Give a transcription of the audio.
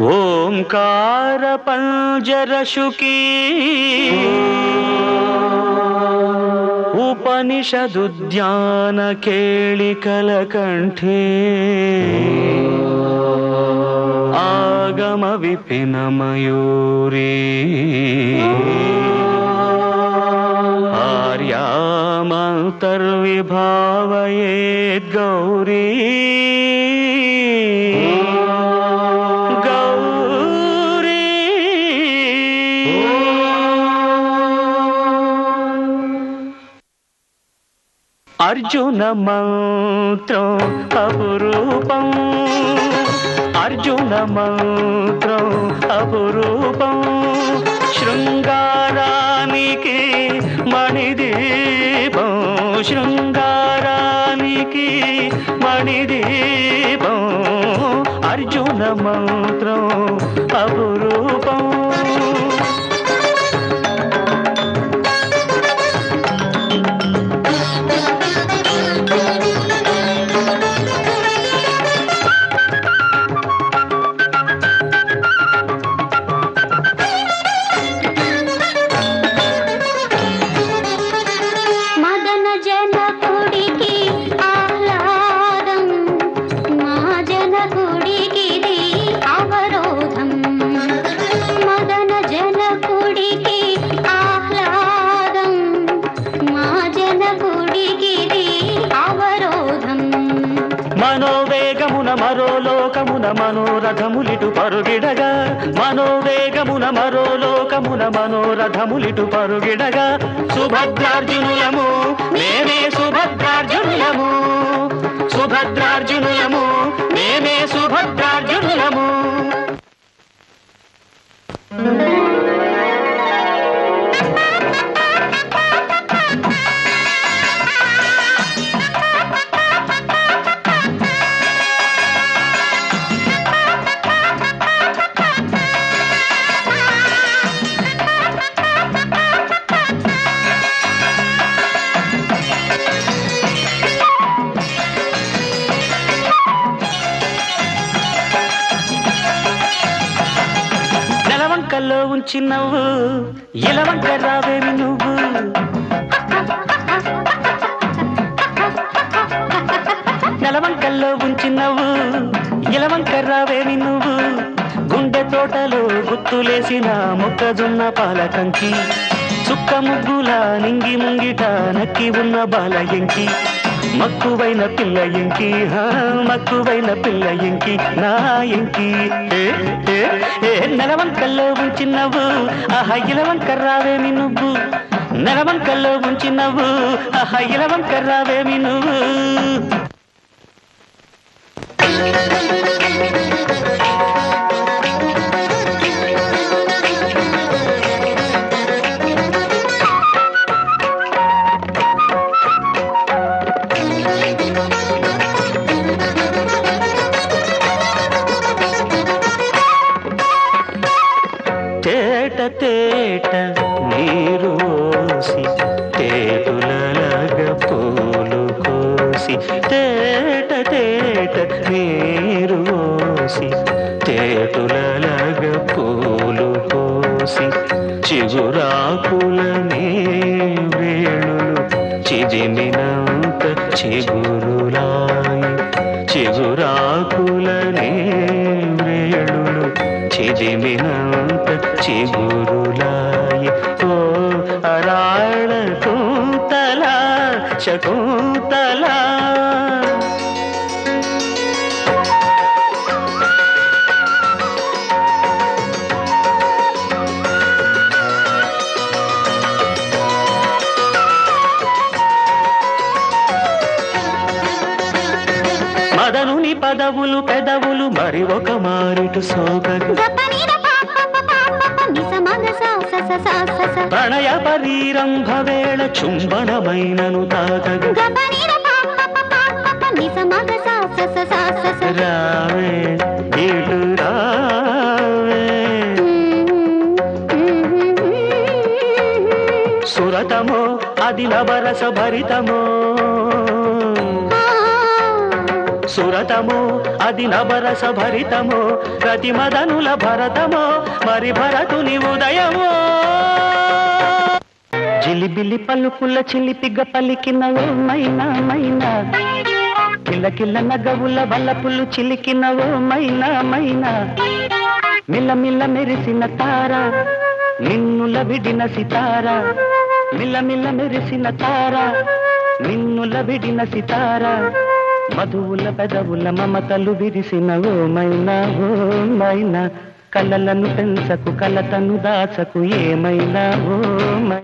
ॐकार पञ्जरशुकी उपनिषदुद्यानखेलिकलकण्ठे आगमविपिनमयूरी आर्यामन्तर्विभावयेद्गौरी అర్జున మంత్రం అపురూపం. అర్జున మంత్రం అపురూపం. శృంగారానికి మణిదీపం. శృంగారానికి మణిదీపం. అర్జున మంత్రం అపురూపం. లోకమున మనోరథములిటు పరుగిడగా మనోవేగమున మరో లోకమున మనోరథములిటు పరుగిడగా. సుభద్రార్జునులము మేమే సుభద్రార్జునులము సుభద్రార్జునులము. నెలవంకల్లో ఉంచి నవ్వు ఇలవంక రావేమి నువ్వు? నెలవంకల్లో ఉంచి నవ్వు ఇలవంక రావేవి నువ్వు? గుండె తోటలో గుత్తులేసిన మొక్కజొన్న పాలకంకి చుక్క ముగ్గుల నింగి ముంగిట నక్కి ఉన్న బాల ఎంకి. మక్కువైన పిల్ల ఇంకి మక్కువైన పిల్ల ఇంకి నా ఇంకి. ఏ, ఏ, ఏ, నెలవంకల్లో ఉంచి నవ్వు ఆహా ఇలవంక రావేమి నువ్వు. నెలవంకల్లో ఉంచి నవ్వు ఆహా ఇలవంక రావేమి నువ్వు. తేట తేట నీరు ఓసి తేటులలగ పూలు కోసి తేట తేట నీరు ఓసి తేటులలగ పూలు కోసి చిగురాకులని వేణులు చిజిమినంత చిగురులాయి చిదిమినంత చిగురులాయి. ఓ అరాళ కుంతల శకుంతల. మదనుని పదవులు పెదవులు మరి ఒక మారిటు సోకరు ప్రణయ పరీరంభ వేళ చుంబనమైనను రావే ఇటు రావే. సురతమో అది నవరస భరితమో సురతమో అది నవరస భరితమో ప్రతి మదనుల భరతమో మరి భరతుని ఉదయమో. జిలిబిలి పలుకుల చిలిపిగ పలికిన ఓ మైనా మైనా. కిల్ల కిల్ల నగవుల వల్లపులు చిలికిన ఓ మైనా మైనా. మిల్ల మిల్ల మెరిసిన తార నిన్నుల విడిన సితార. మిల్ల మిల్ల మెరిసిన తార నిన్నుల విడిన సితార. మధువుల పెదవుల మమతలు విరిసిన ఓ మైనా ఓ మైనా కలలను పెంచకు కలతను దాచకు ఏమైనా ఓ మైనా